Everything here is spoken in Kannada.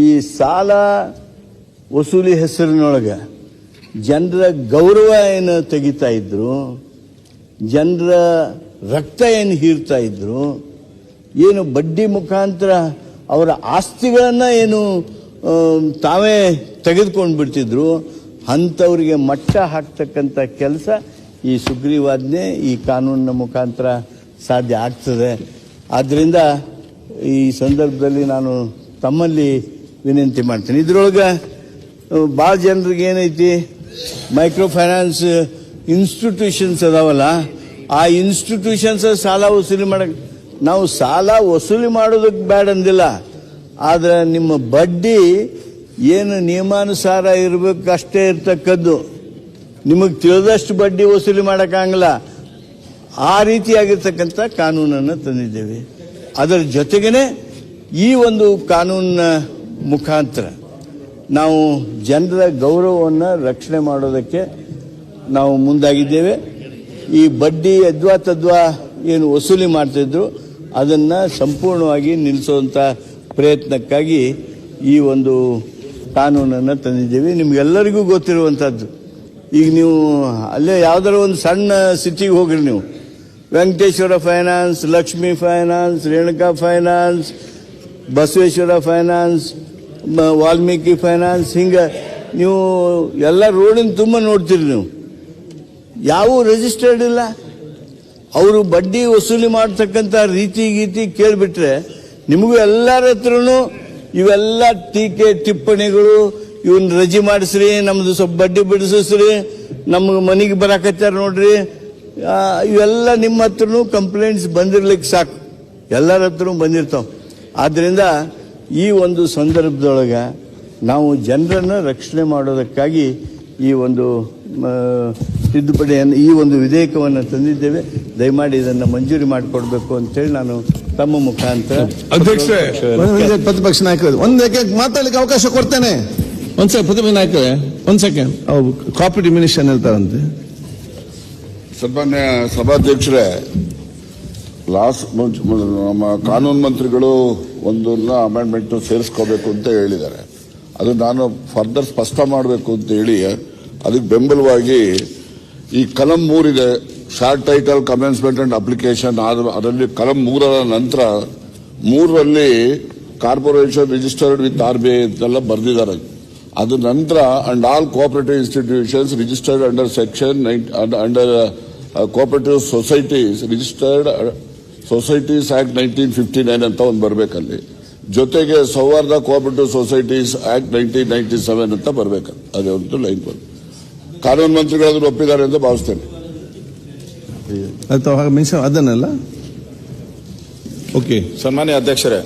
ಈ ಸಾಲ ವಸೂಲಿ ಹೆಸರಿನೊಳಗೆ ಜನರ ಗೌರವ ಏನು ತೆಗಿತಾ ಇದ್ರು, ಜನರ ರಕ್ತ ಏನು ಹೀರ್ತಾ ಇದ್ರು, ಏನು ಬಡ್ಡಿ ಮುಖಾಂತರ ಅವರ ಆಸ್ತಿಗಳನ್ನು ಏನು ತಾವೇ ತೆಗೆದುಕೊಂಡು ಬಿಡ್ತಿದ್ರು, ಅಂಥವ್ರಿಗೆ ಮಟ್ಟ ಹಾಕ್ತಕ್ಕಂಥ ಕೆಲಸ ಈ ಸುಗ್ರೀವಾಜ್ಞೆ ಈ ಕಾನೂನಿನ ಮುಖಾಂತರ ಸಾಧ್ಯ ಆಗ್ತದೆ. ಆದ್ದರಿಂದ ಈ ಸಂದರ್ಭದಲ್ಲಿ ನಾನು ತಮ್ಮಲ್ಲಿ ವಿನಂತಿ ಮಾಡ್ತೀನಿ. ಇದ್ರೊಳಗೆ ಭಾಳ ಜನರಿಗೆ ಏನೈತಿ ಮೈಕ್ರೋ ಫೈನಾನ್ಸ್ ಇನ್ಸ್ಟಿಟ್ಯೂಷನ್ಸ್ ಅದಾವಲ್ಲ, ಆ ಇನ್ಸ್ಟಿಟ್ಯೂಷನ್ಸ್ ಸಾಲ ವಸೂಲಿ ಮಾಡಕ್ಕೆ ನಾವು ಸಾಲ ವಸೂಲಿ ಮಾಡೋದಕ್ಕೆ ಬ್ಯಾಡ ಅಂದಿಲ್ಲ. ಆದ್ರೆ ನಿಮ್ಮ ಬಡ್ಡಿ ಏನು ನಿಯಮಾನುಸಾರ ಇರಬೇಕು ಅಷ್ಟೇ ಇರ್ತಕ್ಕದ್ದು. ನಿಮಗೆ ತಿಳಿದಷ್ಟು ಬಡ್ಡಿ ವಸೂಲಿ ಮಾಡೋಕ್ಕಾಗಲ್ಲ ಆ ರೀತಿಯಾಗಿರ್ತಕ್ಕಂಥ ಕಾನೂನನ್ನು ತಂದಿದ್ದೇವೆ. ಅದರ ಜೊತೆಗೇನೆ ಈ ಒಂದು ಕಾನೂನಿನ ಮುಖಾಂತರ. ನಾವು ಜನರ ಗೌರವವನ್ನು ರಕ್ಷಣೆ ಮಾಡೋದಕ್ಕೆ ನಾವು ಮುಂದಾಗಿದ್ದೇವೆ. ಈ ಬಡ್ಡಿ ಯದ್ವಾ ತದ್ವಾ ಏನು ವಸೂಲಿ ಮಾಡ್ತಿದ್ರು, ಅದನ್ನು ಸಂಪೂರ್ಣವಾಗಿ ನಿಲ್ಲಿಸುವಂಥ ಪ್ರಯತ್ನಕ್ಕಾಗಿ ಈ ಒಂದು ಕಾನೂನನ್ನು ತಂದಿದ್ದೇವೆ. ನಿಮಗೆಲ್ಲರಿಗೂ ಗೊತ್ತಿರುವಂಥದ್ದು ಈಗ ನೀವು ಅಲ್ಲೇ ಯಾವ್ದಾರ ಒಂದು ಸಣ್ಣ ಸಿಟಿಗೆ ಹೋಗ್ರಿ ನೀವು. Venkateshwara finance Lakshmi finance Renuka finance Basaveshwara finance Valmiki finance, ಹಿಂಗೆ, ನೀವು ಎಲ್ಲ ರೋಡಿನ ತುಂಬ ನೋಡ್ತೀರಿ ನೀವು. ಯಾವ ರಿಜಿಸ್ಟರ್ಡ್ ಇಲ್ಲ. ಅವರು ಬಡ್ಡಿ ವಸೂಲಿ ಮಾಡ್ತಕ್ಕಂಥ ರೀತಿ ಗೀತಿ ಕೇಳಿಬಿಟ್ರೆ ನಿಮಗೂ ಎಲ್ಲರ ಹತ್ರನು ಇವೆಲ್ಲ ಟೀಕೆ, ಟಿಪ್ಪಣಿಗಳು, ಇವನ್ ರಜೆ ಮಾಡಿಸ್ರಿ, ನಮ್ದು ಸ್ವಲ್ಪ ಬಡ್ಡಿ ಬಿಡಿಸ್ರಿ, ನಮ್ಗೆ ಮನೆಗೆ ಬರಾಕತ್ತಾರ ನೋಡ್ರಿ. ಇವೆಲ್ಲ ನಿಮ್ಮ ಹತ್ರನು ಕಂಪ್ಲೇಂಟ್ಸ್ ಬಂದಿರ್ಲಿಕ್ಕೆ ಸಾಕು. ಎಲ್ಲರ ಹತ್ರನೂ ಬಂದಿರ್ತಾವ. ಆದ್ರಿಂದ ಈ ಒಂದು ಸಂದರ್ಭದೊಳಗೆ ನಾವು ಜನರನ್ನು ರಕ್ಷಣೆ ಮಾಡೋದಕ್ಕಾಗಿ ಈ ಒಂದು ತಿದ್ದುಪಡಿಯನ್ನು ಈ ಒಂದು ವಿಧೇಯಕವನ್ನು ತಂದಿದ್ದೇವೆ. ದಯಮಾಡಿ ಇದನ್ನು ಮಂಜೂರಿ ಮಾಡಿಕೊಡ್ಬೇಕು ಅಂತೇಳಿ ನಾನು ತಮ್ಮ ಮುಖಾಂತರ ಅಧ್ಯಕ್ಷರೇ ಒಂದ್ ಪ್ರತಿಪಕ್ಷ ನಾಯಕರು ಒಂದು ಮಾತಾಡಲಿಕ್ಕೆ ಅವಕಾಶ ಕೊಡ್ತೇನೆ. ಒಂದ್ ಸೆಕೆಂಡ್ ಪ್ರತಿಪಕ್ಷ ನಾಯಕರೇ ಒಂದ್ ಸೆಕೆಂಡ್ ಅವು ಕಾಪಿ ಡಿಮಿನಿಷನ್ ಹೇಳ್ತಾರಂತೆ. ಸನ್ಮಾನ್ಯ ಸಭಾಧ್ಯಕ್ಷರೇ ಲಾಸ್ಟ್ ನಮ್ಮ ಕಾನೂನು ಮಂತ್ರಿಗಳು ಒಂದನ್ನ ಅಮೆಂಡ್ಮೆಂಟ್ ಸೇರಿಸ್ಕೋಬೇಕು ಅಂತ ಹೇಳಿದ್ದಾರೆ. ಅದು ನಾನು ಫರ್ದರ್ ಸ್ಪಷ್ಟ ಮಾಡಬೇಕು ಅಂತ ಹೇಳಿ, ಅದಕ್ಕೆ ಬೆಂಬಲವಾಗಿ ಈ ಕಲಂ ಮೂರಿದೆ short title commencement and application ಅದರಲ್ಲಿ ಕಲಂ ಮೂರರ ನಂತರ ಮೂರರಲ್ಲಿ corporation registered with R B I ಅಂತೆಲ್ಲ ಬರೆದಿದ್ದಾರೆ. ಅದು ನಂತರ and all cooperative institutions registered under section under cooperative societies registered societies act nineteen fifty nine ಅಂತ ಒಂದು ಬರಬೇಕಲ್ಲಿ. ಜೊತೆಗೆ Souharda cooperative societies act nineteen ninety seven ಅಂತ ಬರಬೇಕು ಅದೇ ಒಂದು ಲೈನ್ ಬಂದು. ಕಾನೂನು ಮಂತ್ರಿಗಳಾದರೂ ಒಪ್ಪಿದ್ದಾರೆ ಅಂತ ಭಾವಿಸ್ತೇನೆ. ಅದನ್ನೆಲ್ಲ? ಓಕೆ ಸನ್ಮಾನ್ಯ ಅಧ್ಯಕ್ಷರೇ.